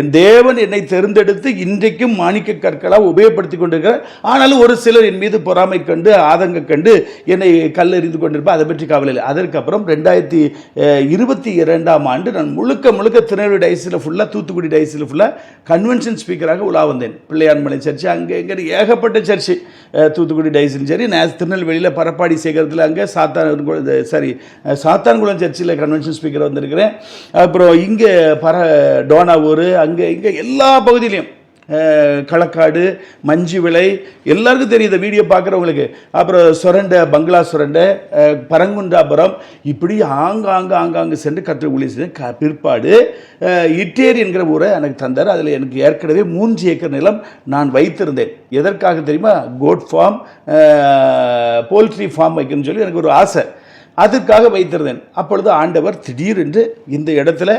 என் தேவன் என்னை தேர்ந்தெடுத்து இன்றைக்கும் மாணிக்க கற்களாக உபயோகப்படுத்தி கொண்டிருக்கிறார். ஆனாலும் ஒரு சிலர் என் மீது பொறாமை கண்டு ஆதங்க கண்டு என்னை கல்லெறிந்து கொண்டிருப்பேன் அதை பற்றி கவலை இல்லை. அதற்கப்புறம் ரெண்டாயிரத்தி இருபத்தி இரண்டாம் ஆண்டு நான் முழுக்க முழுக்க திருநெல்வேலி டைஸில் ஃபுல்லாக தூத்துக்குடி டைஸில் ஃபுல்லாக கன்வென்ஷன் ஸ்பீக்கராக உலா வந்தேன். பிள்ளையான்மலை சர்ச்சு அங்கே இங்கே ஏகப்பட்ட சர்ச்சு தூத்துக்குடி டைஸ்லையும் சரி நான் திருநெல்வேலியில் பரப்பாடி சேகரத்தில் அங்கே சாத்தான் சாரி சாத்தான்குளம் சர்ச்சில் கன்வென்ஷன் ஸ்பீக்கர் வந்திருக்கிறேன். அப்புறம் இங்கே பர டோனாவூர் அங்கே இங்கே எல்லா பகுதியிலையும் களக்காடு மஞ்சு விலை எல்லாருக்கும் தெரியுது வீடியோ பார்க்குறவங்களுக்கு. அப்புறம் சுரண்டை பங்களா சுரண்டை பரங்குன்றாபுரம் இப்படி ஆங்காங்க ஆங்காங்கு சென்று கற்று ஊழி க பிற்பாடு இட்டேரி என்கிற ஊரை எனக்கு தந்தார். அதில் எனக்கு ஏற்கனவே மூன்று ஏக்கர் நிலம் நான் வைத்திருந்தேன். எதற்காக தெரியுமா? கோட் ஃபார்ம் போல்ட்ரி ஃபார்ம் வைக்கணும்னு சொல்லி எனக்கு ஒரு ஆசை. அதற்காக வைத்திருந்தேன். அப்பொழுது ஆண்டவர் திடீரென்று இந்த இடத்துல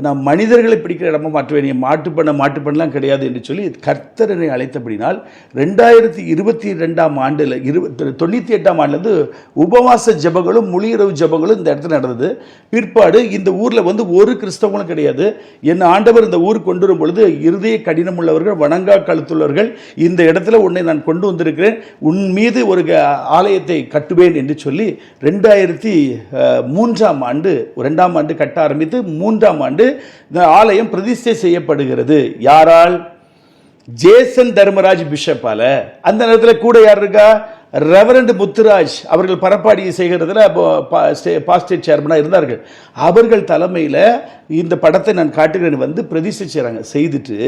நான் மனிதர்களை பிடிக்கிற இடமா மாற்றுவேன். நீ மாட்டுப்பண்ண மாட்டுப்பண்ணலாம் கிடையாது என்று சொல்லி கர்த்தரனை அழைத்தபடினால் ரெண்டாயிரத்தி இருபத்தி ரெண்டாம் ஆண்டில் இருபத்தி தொண்ணூற்றி எட்டாம் ஆண்டுலேருந்து உபவாச ஜபங்களும் முழியிரவு ஜபங்களும் இந்த இடத்துல நடந்தது. பிற்பாடு இந்த ஊரில் வந்து ஒரு கிறிஸ்தவங்களும் கிடையாது. என் ஆண்டவர் இந்த ஊர் கொண்டு வரும் பொழுது இருதய கடினம் உள்ளவர்கள் வணங்கா கழுத்துள்ளவர்கள் இந்த இடத்துல உன்னை நான் கொண்டு வந்திருக்கிறேன். உன் மீது ஒரு க- ஆலயத்தை கட்டுவேன் என்று சொல்லி ரெண்டாயிரத்தி மூன்றாம் ஆண்டு ரெண்டாம் ஆண்டு கட்ட ஆரம்பித்து மூன்றாம் ஆண்டு இந்த ஆலயம் பிரதிஷ்டை செய்யப்படுகிறது. யாரால்? ஜேசன் தர்மராஜ் பிஷப்பால. அந்த நேரத்தில் கூட யார் இருக்கா? ரெவரண்ட் முத்துராஜ் அவர்கள் பரப்பாடி செய்கிறதுல பாஸ்டேட் சேர்மனாக இருந்தார்கள். அவர்கள் தலைமையில் இந்த படத்தை நான் காட்டுகிறேன் வந்து பிரதிஷ்டை செய்கிறாங்க செய்துட்டு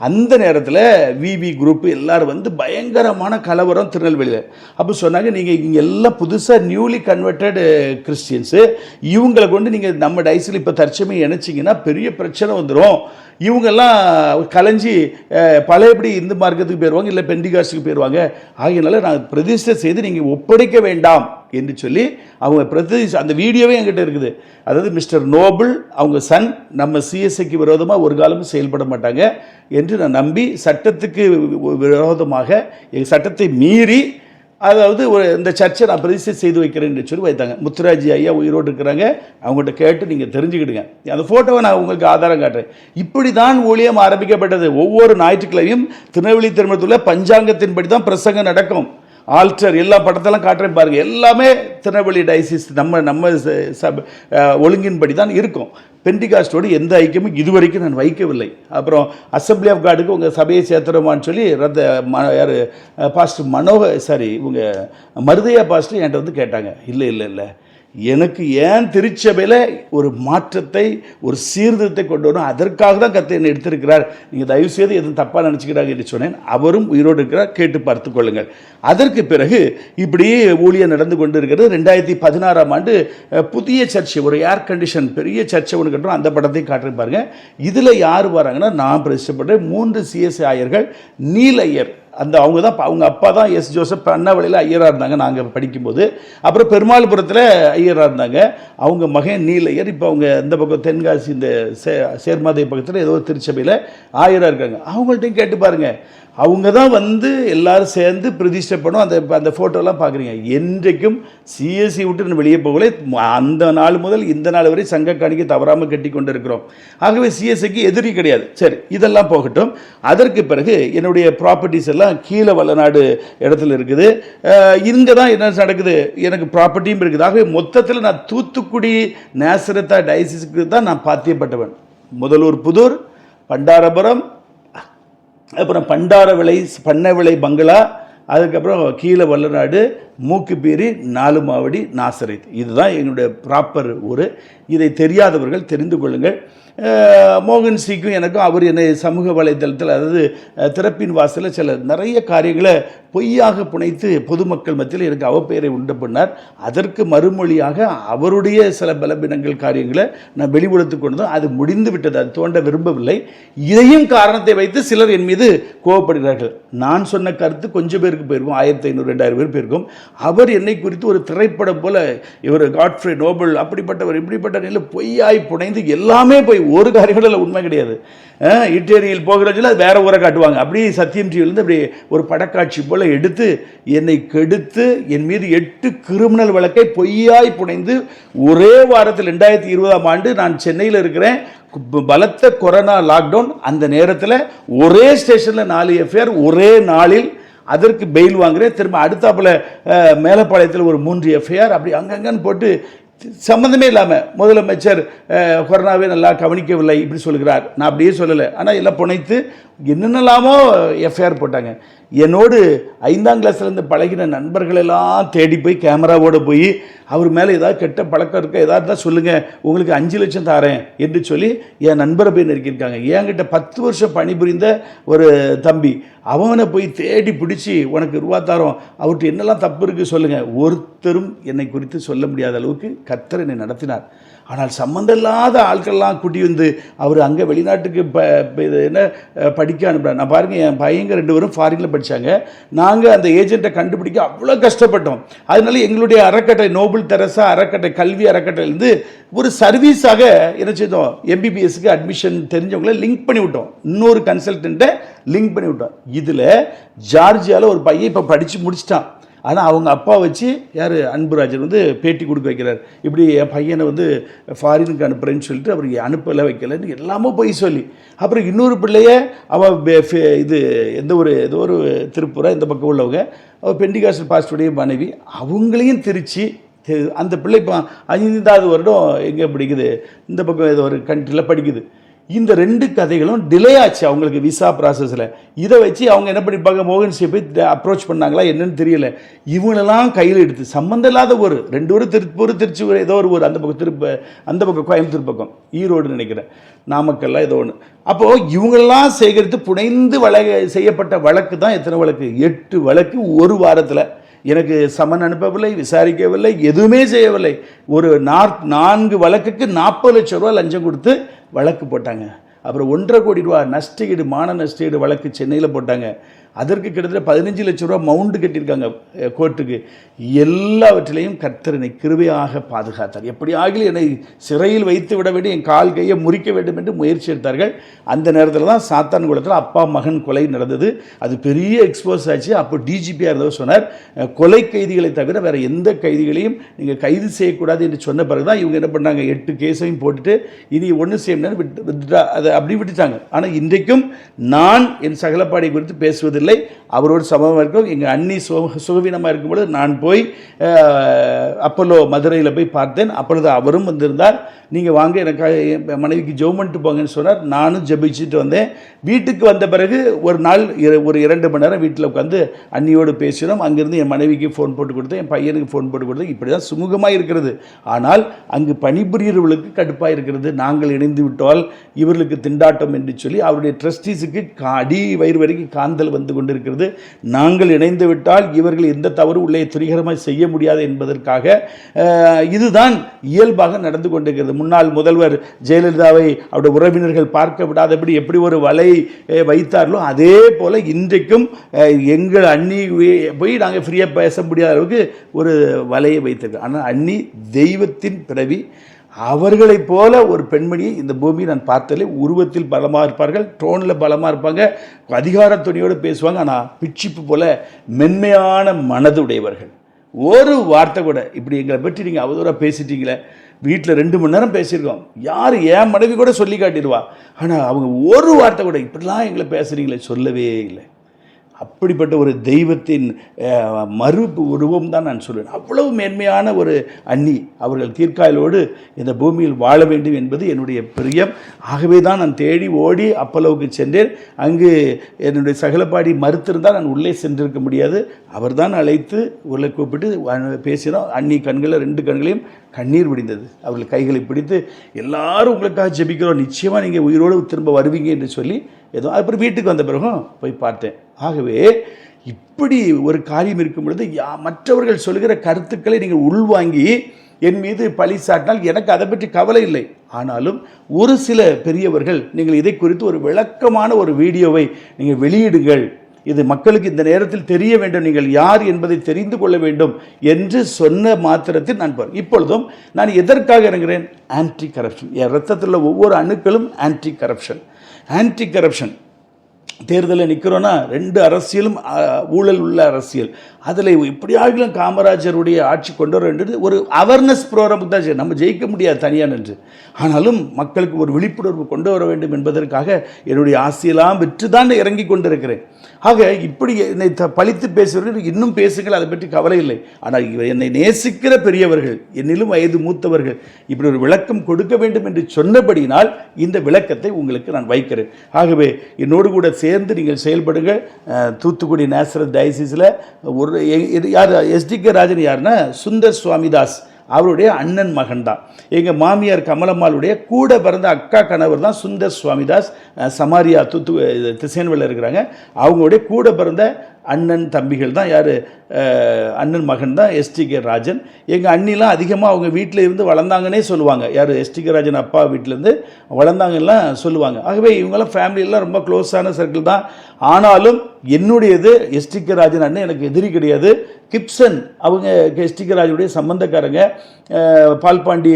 அந்த நேரத்தில் விவி குரூப் எல்லோரும் வந்து பயங்கரமான கலவரம் திருநெல்வேலியில். அப்போ சொன்னாங்க நீங்கள் இங்கே எல்லாம் புதுசாக நியூலி கன்வெர்ட்டடு கிறிஸ்டியன்ஸு இவங்களை கொண்டு நீங்கள் நம்ம டைஸில் இப்போ தற்சமயம் இணைச்சிங்கன்னா பெரிய பிரச்சனை வந்துடும் இவங்கெல்லாம் கலைஞ்சி பழையபடி இந்து மார்க்கத்துக்கு போயிடுவாங்க இல்லை பெண்டிகாஸ்டுக்கு போயிடுவாங்க ஆகையினால நான் பிரதிஷ்டை செய்து நீங்கள் ஒப்படைக்க வேண்டாம் என்று சொல்லி அவங்க பிரதி அந்த வீடியோவே என்கிட்ட இருக்குது. அதாவது மிஸ்டர் நோபல் அவங்க சன் நம்ம சிஎஸ்ஐக்கு விரோதமாக ஒரு காலமும் செயல்பட மாட்டாங்க என்று நான் நம்பி சட்டத்துக்கு விரோதமாக எங்கள் சட்டத்தை மீறி அதாவது ஒரு இந்த சர்ச்சை நான் பிரதிஷ்டை செய்து வைக்கிறேன் சொல்லி வைத்தாங்க. முத்துராஜி ஐயா உயிரோடு இருக்கிறாங்க. அவங்கள்ட்ட கேட்டு நீங்கள் தெரிஞ்சுக்கிடுங்க. அந்த ஃபோட்டோவை நான் உங்களுக்கு ஆதாரம் காட்டுறேன். இப்படி தான் ஊழியம் ஆரம்பிக்கப்பட்டது. ஒவ்வொரு ஞாயிற்றுக்கிழமையும் திருநெல்வேலி திருமணத்தில் பஞ்சாங்கத்தின்படி தான் பிரசங்கம் நடக்கும். ஆல்டர் எல்லா படத்தெல்லாம் காட்டுறேன் பாருங்கள் எல்லாமே திருநெல்வேலி டைசிஸ் நம்ம நம்ம ச- சப ஒழுங்கின்படி தான் இருக்கும். பெண்டிகாஸ்டோடு எந்த ஐக்கியமும் இதுவரைக்கும் நான் வைக்கவில்லை. அப்புறம் அசம்பிளி ஆஃப் காடுக்கு உங்கள் சபையை சேர்த்துறோமான்னு சொல்லி ரத்த ம யார் பாஸ்டர் மனோக சாரி இவங்க மருதையா பாஸ்டர் என்கிட்ட வந்து கேட்டாங்க. இல்லை இல்லை இல்லை. எனக்கு ஏன் திருச்சபையில் ஒரு மாற்றத்தை ஒரு சீர்திருத்தத்தை கொண்டு வரணும்? அதற்காக தான் கத்தை என்னை எடுத்திருக்கிறார். நீங்கள் தயவு செய்து எதுவும் தப்பாக நினச்சிக்கிறாங்க என்று சொன்னேன். அவரும் உயிரோடு இருக்கிறார். கேட்டு பார்த்து கொள்ளுங்கள். அதற்கு பிறகு இப்படி ஊழியர் நடந்து கொண்டு இருக்கிறது ரெண்டாயிரத்தி பதினாறாம் ஆண்டு புதிய சர்ச்சை ஒரு ஏர் கண்டிஷன் பெரிய சர்ச்சை ஒன்று கட்டுறோம். அந்த படத்தை காட்டுறேன் பாருங்கள் இதில் யார் வராங்கன்னா நான் பிரதிஷ்டப்பட்ட மூன்று சிஎஸ்ஐ ஆயர்கள் நீலையர். அந்த அவங்க தான் அவங்க அப்பா தான் எஸ் ஜோசப் அண்ணாவளியில் ஐயராக இருந்தாங்க. நாங்கள் படிக்கும்போது. அப்புறம் பெருமாள்புரத்தில் ஐயராக இருந்தாங்க. அவங்க மகன் நீலையர். இப்போ அவங்க இந்த பக்கம் தென்காசி இந்த சே சேர்மாதை பக்கத்தில் ஏதோ திருச்சபையில் ஆயராக இருக்காங்க. அவங்கள்ட்டையும் கேட்டு பாருங்கள் அவங்க தான் வந்து எல்லாரும் சேர்ந்து பிரதிஷ்டை பண்ணும். அந்த அந்த ஃபோட்டோலாம் பார்க்குறீங்க என்றைக்கும் சிஎஸ்சி விட்டு நான் வெளியே போகல. அந்த நாள் முதல் இந்த நாள் வரை சங்க காணிக்கை தவறாமல் கட்டி கொண்டு இருக்கிறோம் ஆகவே சிஎஸ்சிக்கு எதிரி கிடையாது. சரி இதெல்லாம் போகட்டும். அதற்கு பிறகு என்னுடைய ப்ராப்பர்ட்டிஸ் எல்லாம் கீழே வல்லநாடு இடத்துல இருக்குது. இங்கே தான் என்ன நடக்குது? எனக்கு ப்ராப்பர்ட்டியும் இருக்குது. ஆகவே மொத்தத்தில் நான் தூத்துக்குடி நேசரத்தா டைசிஸ்க்கு தான் நான் பாத்தியப்பட்டவன். முதலூர் புதூர் பண்டாரபுரம் அப்புறம் பண்டார விளை பண்ணை விளை பங்களா அதுக்கப்புறம் கீழே வல்லநாடு மூக்குப்பீரி நாலு மாவடி நாசரித். இதுதான் என்னுடைய ப்ராப்பர் ஊர். இதை தெரியாதவர்கள் தெரிந்து கொள்ளுங்கள். மோகன் சிக்கும் எனக்கும் அவர் என்னை சமூக வலைதளத்தில் அதாவது திறப்பின் வாசலில் சில நிறைய காரியங்களை பொய்யாக புனைத்து பொதுமக்கள் மத்தியில் எனக்கு அவப்பெயரை உண்டு பண்ணார். அதற்கு மறுமொழியாக அவருடைய சில பலபினங்கள் காரியங்களை நான் வெளிப்படுத்திக் கொண்டதும் அது முடிந்து விட்டது. அது தோண்ட விரும்பவில்லை. இதையும் காரணத்தை வைத்து சிலர் என் மீது கோவப்படுகிறார்கள். நான் சொன்ன கருத்து கொஞ்சம் பேருக்கு போயிருக்கும். ஆயிரத்தி ஐநூறு ரெண்டாயிரம் பேர் போயிருக்கும். அவர் என்னை குறித்து ஒரு திரைப்படம் போல இவர் காட்ஃப்ரே நோபல் அப்படிப்பட்டவர் இப்படிப்பட்ட நிலையில் பொய்யாய் புனைந்து எல்லாமே போய் ஒரு காரியங்களில் உண்மை கிடையாது. இட்டேரியில் போகிற சொல்ல அது வேற ஊரை காட்டுவாங்க. அப்படியே சத்தியம் டிவிலேருந்து அப்படியே ஒரு படக்காட்சி போல் எடுத்து என்னை கெடுத்து என் மீது எட்டு கிரிமினல் வழக்கை பொய்யாய் புனைந்து ஒரே வாரத்தில் ரெண்டாயிரத்தி இருபதாம் ஆண்டு நான் சென்னையில் இருக்கிறேன். பலத்த கொரோனா லாக்டவுன் அந்த நேரத்தில் ஒரே ஸ்டேஷனில் நாலு எஃப்ஐஆர் ஒரே நாளில் அதற்கு பெயில் வாங்குறேன். திரும்ப அடுத்தாப்பில் மேலப்பாளையத்தில் ஒரு மூன்று எஃப்ஐஆர் அப்படி அங்கங்கன்னு போட்டு சம்மந்தமே இல்லாமல் முதலமைச்சர் கொரோனாவே நல்லா கவனிக்கவில்லை இப்படி சொல்கிறார். நான் அப்படியே சொல்லலை. ஆனால் எல்லாம் புனைத்து என்னென்னலாமோ எஃப்ஐஆர் போட்டாங்க. என்னோடு ஐந்தாம் கிளாஸ்லேருந்து பழகின நண்பர்களெல்லாம் தேடி போய் கேமராவோடு போய் அவர் மேலே ஏதாவது கெட்ட பழக்கம் இருக்க? ஏதாவது இருந்தால் சொல்லுங்கள் உங்களுக்கு அஞ்சு லட்சம் தாரேன் என்று சொல்லி என் நண்பரை போய் நெருக்கியிருக்காங்க. என்கிட்ட பத்து வருஷம் பணிபுரிந்த ஒரு தம்பி. அவனை போய் தேடி பிடிச்சி உனக்கு ரூபா தாரோம். அவர்கிட்ட என்னெல்லாம் தப்பு இருக்குது சொல்லுங்கள் ஒருத்தரும் என்னை குறித்து சொல்ல முடியாத அளவுக்கு கத்தர் என்னை நடத்தினார். ஆனால் சம்மந்தம் இல்லாத ஆட்கள்லாம் கூட்டி வந்து அவர் அங்கே வெளிநாட்டுக்கு ப இது என்ன படிக்க அனுப்புகிறார் நான் பாருங்கள் என் பையங்க ரெண்டு பேரும் ஃபாரினில் படித்தாங்க நாங்கள் அந்த ஏஜென்ட்டை கண்டுபிடிக்க அவ்வளோ கஷ்டப்பட்டோம். அதனால எங்களுடைய அறக்கட்டளை நோபல் தெரசா அறக்கட்டளை கல்வி அறக்கட்டையிலேருந்து ஒரு சர்வீஸாக என்ன செய்தோம்? எம்பிபிஎஸ்க்கு அட்மிஷன் தெரிஞ்சவங்கள லிங்க் பண்ணி விட்டோம். இன்னொரு கன்சல்டண்ட்டை லிங்க் பண்ணி விட்டோம். இதில் ஜார்ஜியாவில் ஒரு பையன் இப்போ படித்து முடிச்சிட்டான். ஆனால் அவங்க அப்பா வச்சு யார்? அன்புராஜர் வந்து பேட்டி கொடுக்க வைக்கிறார். இப்படி என் பையனை வந்து ஃபாரினுக்கு அனுப்புகிறேன்னு சொல்லிட்டு அவருக்கு அனுப்பலை வைக்கலைன்னு எல்லாமே போய் சொல்லி. அப்புறம் இன்னொரு பிள்ளைய அவள் இது எந்த ஒரு ஏதோ ஒரு திருப்பூரா இந்த பக்கம் உள்ளவங்க அவள் பெண்டிகாசல் பாஸ்டருடைய மனைவி அவங்களையும் திருச்சி அந்த பிள்ளை இப்போ ஐந்தாவது வருடம் எங்கே படிக்குது? இந்த பக்கம் ஏதோ ஒரு கண்ட்ரியில் படிக்குது. இந்த ரெண்டு கதைகளும் டிலே ஆச்சு அவங்களுக்கு விசா ப்ராசஸில் இதை வச்சு அவங்க என்ன பண்ணிப்பாங்க மோகன் போய் அப்ரோச் பண்ணாங்களா? என்னன்னு தெரியல. இவங்களெல்லாம் கையில் எடுத்து சம்மந்தம் இல்லாத ஒரு ரெண்டு ஊர் திருப்பூர் திருச்சூர் ஏதோ ஒரு ஊர். அந்த பக்கம் திருப்ப அந்த பக்கம் கோயம்புத்தூர் பக்கம். ஈரோடு நினைக்கிறேன். நாமக்கல்லாம் ஏதோ ஒன்று அப்போது இவங்களெல்லாம் சேகரித்து புனைந்து வழக்கு செய்யப்பட்ட வழக்கு தான் எத்தனை வழக்கு? எட்டு வழக்கு ஒரு வாரத்தில். எனக்கு சமன் அனுப்பவில்லை விசாரிக்கவில்லை எதுவுமே செய்யவில்லை. ஒரு நாற் நான்கு வழக்குக்கு நாற்பது லட்சம் ரூபா லஞ்சம் கொடுத்து வழக்கு போட்டாங்க. அப்புறம் ஒன்றரை கோடி ரூபா நஷ்டஈடு மான நஷ்டஈடு வழக்கு சென்னையில் போட்டாங்க. அதற்கு கிட்டத்தட்ட பதினஞ்சு லட்சம் ரூபா மவுண்டு கட்டியிருக்காங்க கோர்ட்டுக்கு. எல்லாவற்றிலையும் கர்த்தரனை கிருபையாக பாதுகாத்தார். எப்படி ஆகிலும் என்னை சிறையில் வைத்து விட வேண்டும் என் கால் கையை முறிக்க வேண்டும் என்று முயற்சி எடுத்தார்கள். அந்த நேரத்தில் தான் சாத்தான் குளத்தில் அப்பா மகன் கொலை நடந்தது. அது பெரிய எக்ஸ்போஸ் ஆச்சு. அப்போ டிஜிபியாக இருந்தவர் சொன்னார் கொலை கைதிகளை தவிர வேறு எந்த கைதிகளையும் நீங்கள் கைது செய்யக்கூடாது என்று சொன்ன பிறகு தான் இவங்க என்ன பண்ணாங்க எட்டு கேஸையும் போட்டுட்டு இனி ஒன்று செய்யணும்னு விட்டு விட்டுட்டா அதை அப்படி விட்டுட்டாங்க. ஆனால் இன்றைக்கும் நான் என் சகலப்பாடி குறித்து பேசுவதில்லை. இல்லை அவரோடு சமமாக இருக்கும். எங்கள் அண்ணி சு சுகவீனமாக இருக்கும்பொழுது நான் போய் அப்போலோ மதுரையில் போய் பார்த்தேன். அப்பொழுது அவரும் வந்திருந்தார். நீங்கள் வாங்க எனக்கு என் மனைவிக்கு ஜெபம் பண்ணிட்டு போங்கன்னு சொன்னார். நானும் ஜெபிச்சுட்டு வந்தேன். வீட்டுக்கு வந்த பிறகு ஒரு நாள் இர- ஒரு இரண்டு மணி நேரம் வீட்டில் உட்காந்து அண்ணியோடு பேசினோம். அங்கேருந்து என் மனைவிக்கு ஃபோன் போட்டு கொடுத்தேன். என் பையனுக்கு ஃபோன் போட்டு கொடுத்தேன். இப்படி தான் சுமூகமாக இருக்கிறது. ஆனால் அங்கு பணிபுரியவர்களுக்கு கடுப்பாக இருக்கிறது. நாங்கள் இணைந்து விட்டால் இவர்களுக்கு திண்டாட்டம் என்று சொல்லி அவருடைய ட்ரஸ்டீஸுக்கு அடி வயிறு வரைக்கும் காந்தல் வந்து கொண்டிருக்கிறது. நாங்கள் இணைந்து விட்டால் இவர்கள் எந்த தவறு உள்ளே துரிகரமாக செய்ய முடியாது என்பதற்காக இதுதான் இயல்பாக நடந்து கொண்டிருக்கிறது. முன்னாள் முதல்வர் ஜெயலலிதாவை அவருடைய உறவினர்கள் பார்க்க விடாதபடி எப்படி ஒரு வலை வைத்தார்களோ அதே போல் இன்றைக்கும் எங்கள் அண்ணி போய் நாங்கள் ஃப்ரீயாக பேச முடியாத அளவுக்கு ஒரு வலையை வைத்திருக்கோம் ஆனால் அண்ணி தெய்வத்தின் பிறவி அவர்களைப் போல ஒரு பெண்மணியை இந்த பூமியை நான் பார்த்ததில்லை. உருவத்தில் பலமாக இருப்பார்கள் டோனில் பலமாக இருப்பாங்க அதிகார துணியோடு பேசுவாங்க ஆனால் பிச்சிப்பு போல மென்மையான மனதுடையவர்கள். ஒரு வார்த்தை கூட இப்படி எங்களை பற்றி நீங்கள் அவதூறாக பேசிட்டீங்களே வீட்டில் ரெண்டு மணி நேரம் பேசியிருக்கோம். யார் என் மனைவி கூட சொல்லி காட்டிடுவா. ஆனால் அவங்க ஒரு வார்த்தை கூட இப்படிலாம் எங்களை பேசுகிறீங்களே சொல்லவே இல்லை. அப்படிப்பட்ட ஒரு தெய்வத்தின் மறு உருவம் தான் நான் சொல்லுவேன் அவ்வளவு மேன்மையான ஒரு அண்ணி அவர்கள் தீர்க்காயலோடு இந்த பூமியில் வாழ வேண்டும் என்பது என்னுடைய பிரியம். ஆகவே தான் நான் தேடி ஓடி அப்பளவுக்கு சென்றேன். அங்கு என்னுடைய சகலப்பாடி மறுத்திருந்தால் நான் உள்ளே சென்றிருக்க முடியாது. அவர்தான் அழைத்து உள்ளே கூப்பிட்டு பேசினோம். அண்ணி கண்களில் ரெண்டு கண்களையும் கண்ணீர் விடிந்தது. அவர்கள் கைகளை பிடித்து எல்லாரும் உங்களுக்காக ஜெபிக்கிறோம். நிச்சயமாக நீங்கள் உயிரோடு திரும்ப வருவீங்க என்று சொல்லி ஏதோ அப்புறம் வீட்டுக்கு வந்த பிறகும் போய் பார்த்தேன். ஆகவே இப்படி ஒரு காரியம் இருக்கும் பொழுது யா மற்றவர்கள் சொல்கிற கருத்துக்களை நீங்கள் உள்வாங்கி என் மீது பழி சாட்டினால் எனக்கு அதை பற்றி கவலை இல்லை. ஆனாலும் ஒரு சில பெரியவர்கள் நீங்கள் இதை குறித்து ஒரு விளக்கமான ஒரு வீடியோவை நீங்கள் வெளியிடுங்கள். இது மக்களுக்கு இந்த நேரத்தில் தெரிய வேண்டும். நீங்கள் யார் என்பதை தெரிந்து கொள்ள வேண்டும் என்று சொன்ன மாத்திரத்தில் நான் பார் இப்பொழுதும் நான் எதற்காக இறங்குகிறேன்? ஆன்டி கரப்ஷன் என் ரத்தத்தில் உள்ள ஒவ்வொரு அணுக்களும் ஆன்டி கரப்ஷன் ஆன்டி கரப்ஷன் தேர்தலில் நிற்கிறோன்னா ரெண்டு அரசியலும் ஊழல் உள்ள அரசியல். அதில் எப்படியாகிலும் காமராஜருடைய ஆட்சி கொண்டு வர வேண்டியது ஒரு அவேர்னஸ் ப்ரோக்ராமுக்கு தான் நம்ம ஜெயிக்க முடியாது தனியாக நின்று. ஆனாலும் மக்களுக்கு ஒரு விழிப்புணர்வு கொண்டு வர வேண்டும் என்பதற்காக என்னுடைய ஆசையெல்லாம் விற்று தான் இறங்கி கொண்டிருக்கிறேன். ஆக இப்படி என்னை த பழித்து பேசுவவர்கள் இன்னும் பேசுங்கள் அதை பற்றி கவலை இல்லை. ஆனால் என்னை நேசிக்கிற பெரியவர்கள் என்னிலும் வயது மூத்தவர்கள் இப்படி ஒரு விளக்கம் கொடுக்க வேண்டும் என்று சொன்னபடியினால் இந்த விளக்கத்தை உங்களுக்கு நான் வைக்கிறேன். ஆகவே என்னோடு கூட சேர்ந்து நீங்கள் செயல்படுங்கள். தூத்துக்குடி நேசரல் டயசிஸில் ஒரு எ- இது யார்? எஸ்டிகே ராஜன் யாருன்னா சுந்தர் சுவாமிதாஸ். அவருடைய அண்ணன் மகன் தான் எங்கள் மாமியார் கமலம்மாளுடைய கூட பிறந்த அக்கா கணவர் தான் சுந்தர் சுவாமிதாஸ். சமாரியா தூத்து இது இருக்கிறாங்க. அவங்களுடைய கூட பிறந்த அண்ணன் தம்பிகள் தான் யார் அண்ணன் மகன் தான் எஸ்டிகே ராஜன். எங்கள் அண்ணிலாம் அதிகமாக அவங்க வீட்டில் இருந்து வளர்ந்தாங்கன்னே சொல்லுவாங்க. யார் எஸ்டிகே ராஜன் அப்பா வீட்டிலேருந்து வளர்ந்தாங்கலாம் சொல்லுவாங்க. ஆகவே இவங்கெல்லாம் ஃபேமிலியெல்லாம் ரொம்ப க்ளோஸான சர்க்கிள் தான். ஆனாலும் என்னுடையது எஸ்டிகே ராஜன் அண்ணன் எனக்கு எதிரி கிடையாது. கிப்சன் அவங்க எஸ்டிகே ராஜனுடைய சம்பந்தக்காரங்க. பால்பாண்டி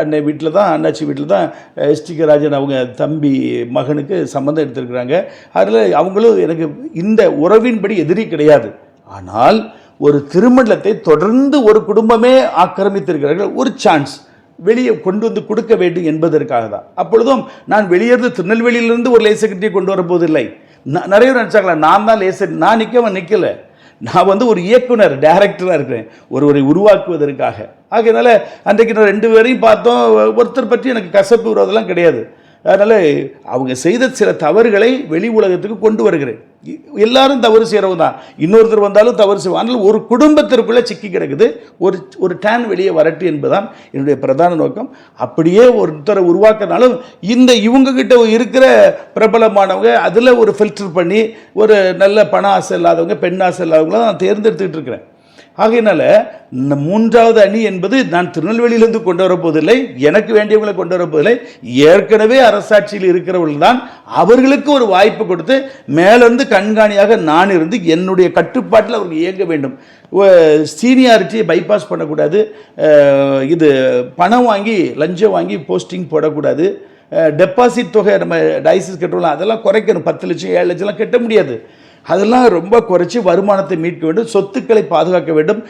அண்ணன் வீட்டில் தான் அண்ணாச்சி வீட்டில் தான் எஸ்டிகே ராஜன் அவங்க தம்பி மகனுக்கு சம்மந்தம் எடுத்திருக்கிறாங்க. அதில் அவங்களும் எனக்கு இந்த உறவின்படி எதிரி கிடையாது. ஆனால் ஒரு திருமணத்தை தொடர்ந்து ஒரு குடும்பமே ஆக்கிரமித்திருக்கிறார்கள். ஒரு சான்ஸ் வெளியே கொண்டு வந்து கொடுக்க வேண்டும் என்பதற்காக தான். அப்பொழுதும் நான் வெளியேறது திருநெல்வேலியிலிருந்து ஒரு லேசகட்டியை கொண்டு வரப்போவதில்லை ந- நிறைய பேர் நினச்சாங்களா நான் தான் லேசர் நான் நிற்கவன் நிற்கல நான் வந்து ஒரு இயக்குனர் டைரக்டராக இருக்கிறேன். ஒருவரை உருவாக்குவதற்காக. ஆகையினால அன்றைக்கு நான் ரெண்டு பேரையும் பார்த்தோம். ஒருத்தர் பற்றி எனக்கு கசப்பு விரோதெல்லாம் கிடையாது. அதனால் அவங்க செய்த சில தவறுகளை வெளி உலகத்துக்கு கொண்டு வருகிறேன். எல்லாரும் தவறு செய்கிறவங்க தான். இன்னொருத்தர் வந்தாலும் தவறு செய்வாங்க. ஆனால் ஒரு குடும்பத்திற்குள்ளே சிக்கி கிடக்குது. ஒரு ஒரு டேன் வெளியே வரட்டு என்பதுதான் என்னுடைய பிரதான நோக்கம். அப்படியே ஒருத்தரை உருவாக்கினாலும் இந்த இவங்கக்கிட்ட இருக்கிற பிரபலமானவங்க அதில் ஒரு ஃபில்டர் பண்ணி ஒரு நல்ல பண ஆசை இல்லாதவங்க பெண் ஆசை இல்லாதவங்களாம் நான் தேர்ந்தெடுத்துக்கிட்டு இருக்கிறேன். ஆகையினால இந்த மூன்றாவது அணி என்பது நான் திருநெல்வேலியிலிருந்து கொண்டு வரப்போவதில்லை எனக்கு வேண்டியவங்களை கொண்டு வரப்போவதில்லை ஏற்கனவே அரசாட்சியில் இருக்கிறவர்கள் தான் அவர்களுக்கு ஒரு வாய்ப்பு கொடுத்து மேலிருந்து கண்காணியாக நான் இருந்து என்னுடைய கட்டுப்பாட்டில் அவர்கள் இயங்க வேண்டும். சீனியாரிட்டியை பைபாஸ் பண்ணக்கூடாது இது பணம் வாங்கி லஞ்சம் வாங்கி போஸ்டிங் போடக்கூடாது டெபாசிட் தொகை நம்ம டைசிஸ் கட்டுறோம் அதெல்லாம் குறைக்கணும். பத்து லட்சம் ஏழு லட்சம்லாம் கட்ட முடியாது. அதெல்லாம் ரொம்ப குறைச்சி வருமானத்தை மீட்க வேண்டும் சொத்துக்களை பாதுகாக்க வேண்டும்.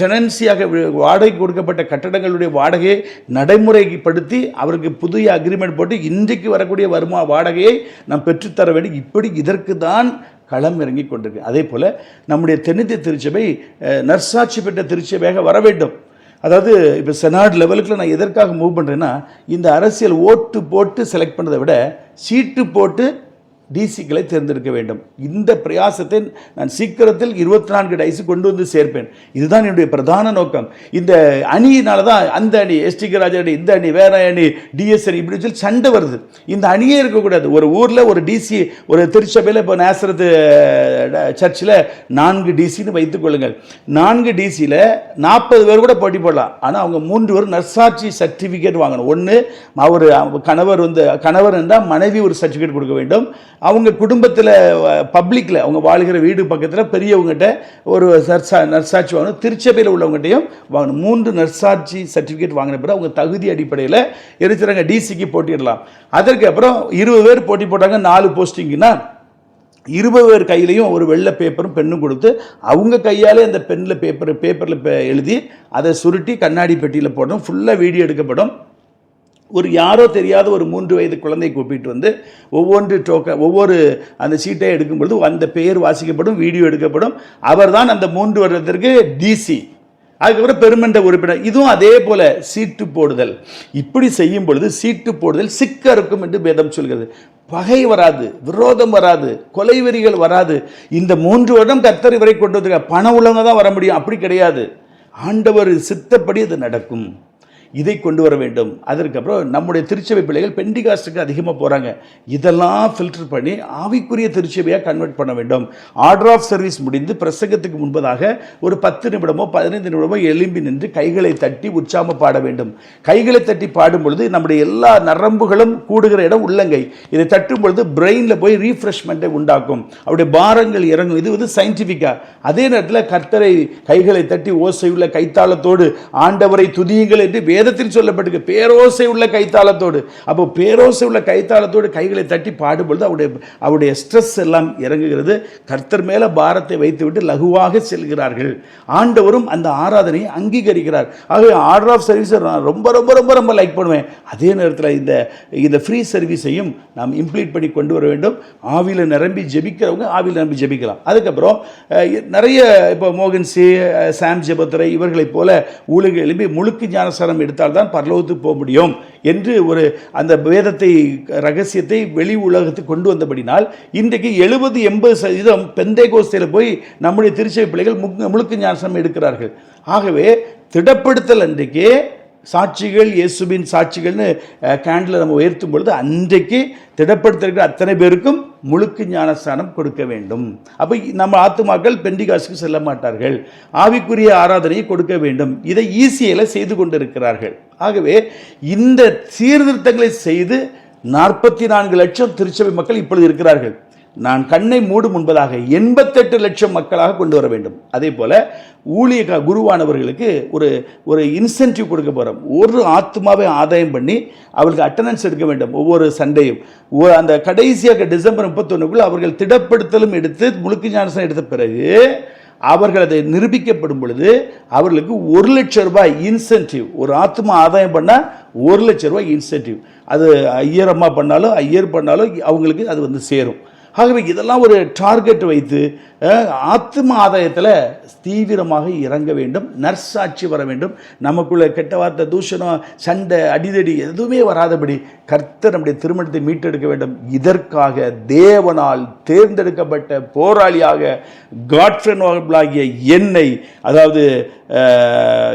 டெனன்சியாக வாடகை கொடுக்கப்பட்ட கட்டடங்களுடைய வாடகையை நடைமுறைப்படுத்தி அவருக்கு புதிய அக்ரிமெண்ட் போட்டு இன்றைக்கு வரக்கூடிய வருமா வாடகையை நாம் பெற்றுத்தர வேண்டும். இப்படி இதற்கு தான் களம் இறங்கி கொண்டிருக்கு. அதே போல் நம்முடைய தென்னிந்திய திருச்சபை நர்சாட்சி பெற்ற திருச்சபையாக வர வேண்டும். அதாவது இப்போ செனாட் லெவலுக்கு நான் எதற்காக மூவ் பண்ணுறேன்னா இந்த அரசியல் ஓட்டு போட்டு செலக்ட் பண்ணதை விட சீட்டு போட்டு டிசிக்களை தேர்ந்தெடுக்க வேண்டும். இந்த பிரயாசத்தை நான் சீக்கிரத்தில் இருபத்தி நான்கு டைஸு கொண்டு வந்து சேர்ப்பேன். இதுதான் என்னுடைய பிரதான நோக்கம். இந்த அணியினால தான் அந்த அணி எஸ்டி ராஜா அணி இந்த அணி வேற அணி டிஎஸ் அணி இப்படி சொல்லி சண்டை வருது. இந்த அணியே இருக்கக்கூடாது. ஒரு ஊரில் ஒரு டிசி ஒரு திருச்சபையில் இப்போ நேசரத்து சர்ச்சில் நான்கு டிசின்னு வைத்துக் கொள்ளுங்கள். நான்கு டிசியில் நாற்பது பேர் கூட போட்டி போடலாம். ஆனால் அவங்க மூன்று பேர் நர்சாட்சி சர்டிஃபிகேட் வாங்கணும். ஒன்று அவர் கணவர் வந்து கணவர் என்றால் மனைவி ஒரு சர்டிஃபிகேட் கொடுக்க வேண்டும். அவங்க குடும்பத்தில் பப்ளிக்கில் அவங்க வாழ்கிற வீடு பக்கத்தில் பெரியவங்ககிட்ட ஒரு சர்சா நர்சாட்சி வாங்கணும் திருச்சபையில் உள்ளவங்ககிட்டையும் வாங்கணும். மூன்று நர்சாட்சி சர்டிஃபிகேட் வாங்கின பிறகு அவங்க தகுதி அடிப்படையில் எரிச்சுறாங்க டிசிக்கு போட்டிடலாம் அதற்கு அப்புறம் இருபது பேர் போட்டி போட்டாங்க நாலு போஸ்டிங்னா இருபது பேர் கையிலையும் ஒரு வெள்ளை பேப்பரும் பெண்ணும் கொடுத்து அவங்க கையாலே அந்த பெண்ணில் பேப்பர் பேப்பரில் எழுதி அதை சுருட்டி கண்ணாடி பெட்டியில் போடணும். ஃபுல்லாக வீடியோ எடுக்கப்படும். ஒரு யாரோ தெரியாத ஒரு மூன்று வயது குழந்தை கூப்பிட்டு வந்து ஒவ்வொன்று டோக்க ஒவ்வொரு அந்த சீட்டை எடுக்கும் பொழுது அந்த பெயர் வாசிக்கப்படும் வீடியோ எடுக்கப்படும். அவர்தான் அந்த மூன்று வருடத்திற்கு டிசி அதுக்கப்புறம் பெருமன்ற உறுப்பினர். இதுவும் அதே போல சீட்டு போடுதல். இப்படி செய்யும் பொழுது சீட்டு போடுதல் சிக்க இருக்கும் என்று பேதம் சொல்கிறது. பகை வராது விரோதம் வராது கொலைவெறிகள் வராது. இந்த மூன்று வருடம் கத்தர் வரை கொண்டு வந்திருக்க பணம் உள்ளவங்க தான் வர முடியும். அப்படி கிடையாது. ஆண்டவர் சித்தப்படி அது நடக்கும். இதை கொண்டு வர வேண்டும். அதற்கப்புறம் நம்முடைய திருச்சபை பிள்ளைகள் பெண்டிகாஸ்டுக்கு அதிகமாக போகிறாங்க இதெல்லாம் ஃபில்டர் பண்ணி ஆவிக்குரிய திருச்சபையாக கன்வெர்ட் பண்ண வேண்டும். ஆர்டர் ஆஃப் சர்வீஸ் முடிந்து பிரசங்கத்துக்கு முன்பதாக ஒரு பத்து நிமிடமோ பதினைந்து நிமிடமோ எழும்பி நின்று கைகளை தட்டி உற்சாம பாட வேண்டும். கைகளை தட்டி பாடும் பொழுது நம்முடைய எல்லா நரம்புகளும் கூடுகிற இடம் உள்ளங்கை. இதை தட்டும் பொழுது பிரெயினில் போய் ரீஃப்ரெஷ்மெண்ட்டை உண்டாக்கும். அவருடைய பாரங்கள் இறங்கும். இது வந்து சயின்டிஃபிக்காக அதே நேரத்தில் கர்த்தரை கைகளை தட்டி ஓசை உள்ள கைத்தாளத்தோடு ஆண்டவரை துதியுங்கள் என்று வேதத்தில் சொல்லப்பட்டிருக்கு. பேரோசை உள்ள கைத்தாளத்தோடு. அப்போ பேரோசை உள்ள கைத்தாளத்தோடு கைகளை தட்டி பாடும்பொழுது அவருடைய அவருடைய ஸ்ட்ரெஸ் எல்லாம் இறங்குகிறது. கர்த்தர் மேலே பாரத்தை வைத்துவிட்டு லகுவாக செல்கிறார்கள். ஆண்டவரும் அந்த ஆராதனையை அங்கீகரிக்கிறார். ஆகவே ஆர்டர் ஆஃப் சர்வீஸை நான் ரொம்ப ரொம்ப ரொம்ப ரொம்ப லைக் பண்ணுவேன். அதே நேரத்தில் இந்த இந்த ஃப்ரீ சர்வீஸையும் நாம் இம்ப்ளீட் பண்ணி கொண்டு வர வேண்டும். ஆவியில் நிரம்பி ஜெபிக்கிறவங்க ஆவியில் நிரம்பி ஜெபிக்கலாம். அதுக்கப்புறம் நிறைய இப்போ மோகன் சி சாம் ஜெபத்துரை இவர்களைப் போல ஊழிகள் எழுப்பி முழுக்கு ஞானசாரம் எடுத்தால்தான் பரலோகத்துக்கு போக முடியும் என்று ஒரு அந்த வேதத்தை ரகசியத்தை வெளி உலகத்துக்கு கொண்டு வந்தபடினால் இன்றைக்கு எழுபது எண்பது சதவீதம் பெந்தை கோஸ்தையில் போய் நம்முடைய திருச்சபை பிள்ளைகள் முக் முழுக்க ஞானசனம் எடுக்கிறார்கள். ஆகவே திடப்படுத்தல் அன்றைக்கே சாட்சிகள் இயேசுவின் சாட்சிகள்னு கேண்டில் நம்ம உயர்த்தும் பொழுது அன்றைக்கு திடப்படுத்திருக்கிற அத்தனை பேருக்கும் முழுக்கு ஞானஸ்தானம் கொடுக்க வேண்டும். அப்போ நம்ம ஆத்துமாக்கள் பெண்டிகாசுக்கு செல்ல மாட்டார்கள். ஆவிக்குரிய ஆராதனையை கொடுக்க வேண்டும். இதை ஈசியில் செய்து கொண்டிருக்கிறார்கள். ஆகவே இந்த சீர்திருத்தங்களை செய்து நாற்பத்தி நான்கு லட்சம் திருச்சபை மக்கள் இப்பொழுது இருக்கிறார்கள். நான் கண்ணை மூடும் முன்பதாக எண்பத்தெட்டு லட்சம் மக்களாக கொண்டு வர வேண்டும். அதே போல் ஊழிய குருவானவர்களுக்கு ஒரு ஒரு இன்சென்டிவ் கொடுக்க போகிறோம் ஒரு ஆத்மாவை ஆதாயம் பண்ணி அவர்களுக்கு அட்டண்டன்ஸ் எடுக்க வேண்டும். ஒவ்வொரு சண்டையும். அந்த கடைசியாக டிசம்பர் முப்பத்தொன்றுக்குள் அவர்கள் திடப்படுத்தலும் எடுத்து முழுக்க ஞானசனம் எடுத்த பிறகு அவர்கள் அதை நிரூபிக்கப்படும் பொழுது அவர்களுக்கு ஒரு லட்சம் ரூபாய் இன்சென்டிவ் ஒரு ஆத்மா ஆதாயம் பண்ணால் ஒரு லட்சம் ரூபாய் இன்சென்டிவ் அது ஐயரம்மா பண்ணாலும் ஐயர் பண்ணாலும் அவங்களுக்கு அது வந்து சேரும். ஆகவே இதெல்லாம் ஒரு டார்கெட் வைத்து ஆத்ம ஆதாயத்தில் தீவிரமாக இறங்க வேண்டும் நர்சாட்சி வர வேண்டும். நமக்குள்ள கெட்ட வார்த்தை தூஷணம் சண்டை அடிதடி எதுவுமே வராதபடி கர்த்தர் நம்முடைய திருமணத்தை மீட்டெடுக்க வேண்டும். இதற்காக தேவனால் தேர்ந்தெடுக்கப்பட்ட போராளியாக காட்ஃப்ரென்வாகிய என்னை அதாவது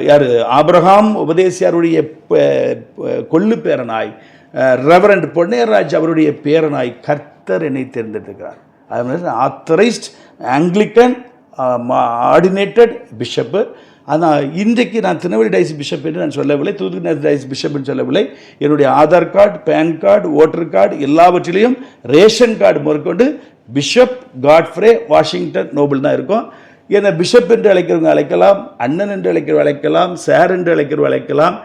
யார் ஆபிரகாம் உபதேசியாருடைய ப- கொள்ளு பேரனாய் ரெவரண்ட் பொன்னேராஜ் அவருடைய பேரனாய் கர்த்தர் என்னை தேர்ந்தெடுக்கிறார் மாதிரி ஆத்தரைஸ்ட் ஆங்கிலிக்கன் ஆர்டினேட்டட் பிஷப்பு ஆனால் இன்றைக்கு நான் திருநெல்வேலி டைஸ் பிஷப் என்று நான் சொல்லவில்லை தூத்துக்குடி டைஸ் பிஷப் என்று சொல்லவில்லை. என்னுடைய Aadhaar card PAN card voter card எல்லாவற்றிலையும் ration card முதற்கொண்டு பிஷப் காட்ஃப்ரே வாஷிங்டன் நோபல் தான் இருக்கும். என்னை பிஷப் என்று அழைக்கிறவங்க அழைக்கலாம் அண்ணன் என்று அழைக்கிறவங்க அழைக்கலாம் சார் என்று அழைக்கிறவங்க அழைக்கலாம்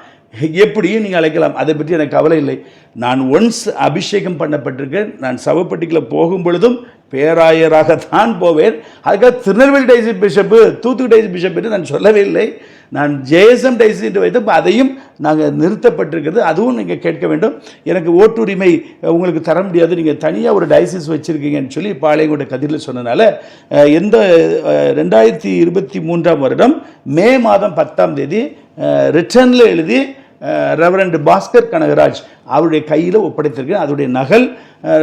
எப்படியும் நீங்கள் அழைக்கலாம். அதை பற்றி எனக்கு கவலை இல்லை. நான் ஒன்ஸ் அபிஷேகம் பண்ணப்பட்டிருக்கேன். நான் சவப்பட்டிக்கில் போகும் பொழுதும் பேராயராகத்தான் போவேன். அதுக்காக Tirunelveli diocese bishop Thoothukudi diocese bishop என்று நான் சொல்லவே இல்லை. நான் ஜேஎஸ்எம் டைசி என்று வைத்து அதையும் நாங்கள் நிறுத்தப்பட்டிருக்கிறது. அதுவும் நீங்கள் கேட்க வேண்டும். எனக்கு ஓட்டுரிமை உங்களுக்கு தர முடியாது. நீங்கள் தனியாக ஒரு டைசிஸ் வச்சுருக்கீங்கன்னு சொல்லி பாளையங்கோட கதிரில் சொன்னனால எந்த ரெண்டாயிரத்தி இருபத்தி மூன்றாம் வருடம் மே மாதம் பத்தாம் தேதி ரிட்டர்னில் எழுதி ரெவரண்ட் பாஸ்கர் கனகராஜ். அவருடைய கையில் ஒப்படைத்திருக்கேன் அதனுடைய நகல்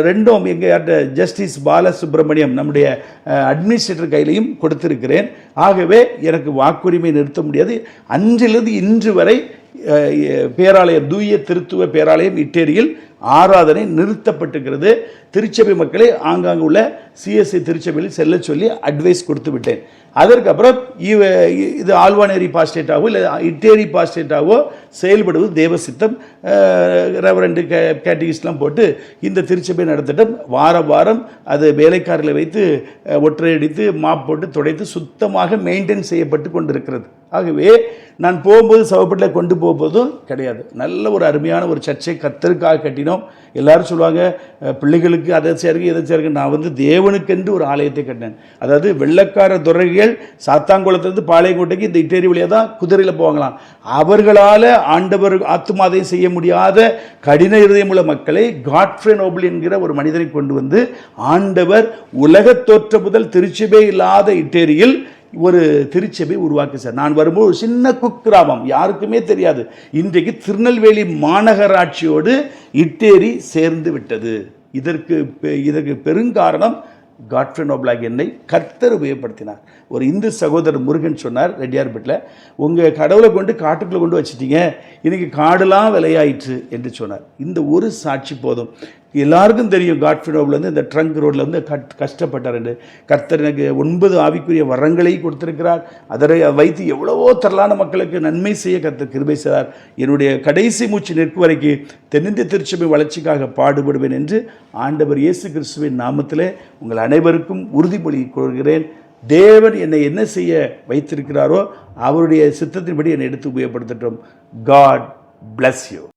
ரெண்டும் எங்கள் ஜஸ்டிஸ் பாலசுப்ரமணியம் நம்முடைய அட்மினிஸ்ட்ரேட்டர் கையிலையும் கொடுத்திருக்கிறேன். ஆகவே எனக்கு வாக்குரிமை நிறுத்த முடியாது. அன்றிலிருந்து இன்று வரை பேராலயம் தூய திருத்துவ பேராலயம் இட்டேரியில் ஆராதனை நிறுத்தப்பட்டிருக்கிறது. திருச்சபை மக்களை ஆங்காங்கு உள்ள சிஎஸ்சி திருச்சபையில் செல்ல சொல்லி அட்வைஸ் கொடுத்து விட்டேன். அதற்கப்புறம் இவ இது ஆழ்வானேரி பாஸ்டேட்டாவோ இல்லை இட்டேரி பாஸ்டேட்டாவோ செயல்படுவது தேவசித்தம் ரெண்டு கே கேட்டகிஸ்ட்லாம் போட்டு இந்த திருச்சபை நடத்திட்டம். வாரம் வாரம் அது வேலைக்காரர்களை வைத்து ஒற்றையடித்து மாப் போட்டு துடைத்து சுத்தமாக மெயின்டைன் செய்யப்பட்டு கொண்டிருக்கிறது. ஆகவே நான் போகும்போது சவப்பட்டில் கொண்டு போகும்போதும் கிடையாது. நல்ல ஒரு அருமையான ஒரு சர்ச்சை கத்தருக்காக கட்டினோம். எல்லாரும் சொல்லுவாங்க பிள்ளைகளுக்கு அதை சேருங்க இதை சேருங்க நான் வந்து தேவனுக்கென்று ஒரு ஆலயத்தை கட்டினேன். அதாவது வெள்ளக்கார துறைகள் சாத்தாங்குளத்திலிருந்து பாளையங்கோட்டைக்கு இந்த இட்டேரி வழியாக தான் குதிரையில் போவாங்களாம் அவர்களால் ஆண்டவர் ஆத்துமாதையும் செய்ய முடியாத கடின இருதயமுள்ள மக்களை காட்ஃப்ரே நோபல் என்கிற ஒரு மனிதனை கொண்டு வந்து ஆண்டவர் உலகத் தோற்ற முதல் திருச்சபை இல்லாத இட்டேரியில் ஒரு திருச்சபை உருவாக்கி சார் நான் வரும்போது ஒரு சின்ன குக்கிராமம் யாருக்குமே தெரியாது. இன்றைக்கு திருநெல்வேலி மாநகராட்சியோடு இட்டேரி சேர்ந்து விட்டது. இதற்கு பெ- இதற்கு பெருங்காரணம் காட்ஃப்ரே நோப்லாக் என்னை கர்த்தர் உபயோகப்படுத்தினார். ஒரு இந்து சகோதரர் முருகன் சொன்னார் ரெட்டியார்பேட்டில் உங்கள் கடவுளை கொண்டு காட்டுக்குள்ளே கொண்டு வச்சிட்டீங்க இன்னைக்கு காடுலாம் விலையாயிற்று என்று சொன்னார். இந்த ஒரு சாட்சி போதும். எல்லாருக்கும் தெரியும் காட்ஃபிடோவிலேருந்து இந்த ட்ரங்க் ரோட்டில் வந்து கட் கஷ்டப்பட்டார் என்று. கர்த்தர் எனக்கு ஒன்பது ஆவிக்குரிய வரங்களை கொடுத்திருக்கிறார். அதனை வைத்து எவ்வளவோ திரளான மக்களுக்கு நன்மை செய்ய கர்த்தர் கிருபை செய்தார். என்னுடைய கடைசி மூச்சு நிற்கும் வரைக்கும் தென்னிந்திய திருச்சபை வளர்ச்சிக்காக பாடுபடுவேன் என்று ஆண்டவர் இயேசு கிறிஸ்துவின் நாமத்தில் உங்கள் அனைவருக்கும் உறுதிமொழி கொள்கிறேன் தேவன் என்னை என்ன செய்ய வைத்திருக்கிறாரோ அவருடைய சித்தத்தின்படி என்னை எடுத்து உபயோகப்படுத்தட்டும். God bless you